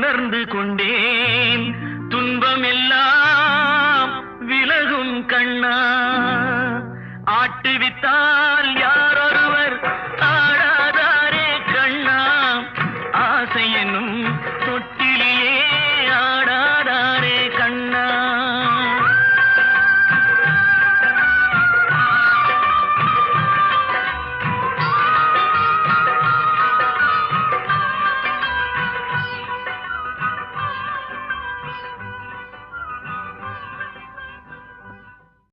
உணர்ந்து கொண்டேன். துன்பமெல்லாம் விலகும் கண்ணா. ஆட்டுவித்தால் யாரொருவர் ஆடாதாரே கண்ணா. ஆசை தொட்டு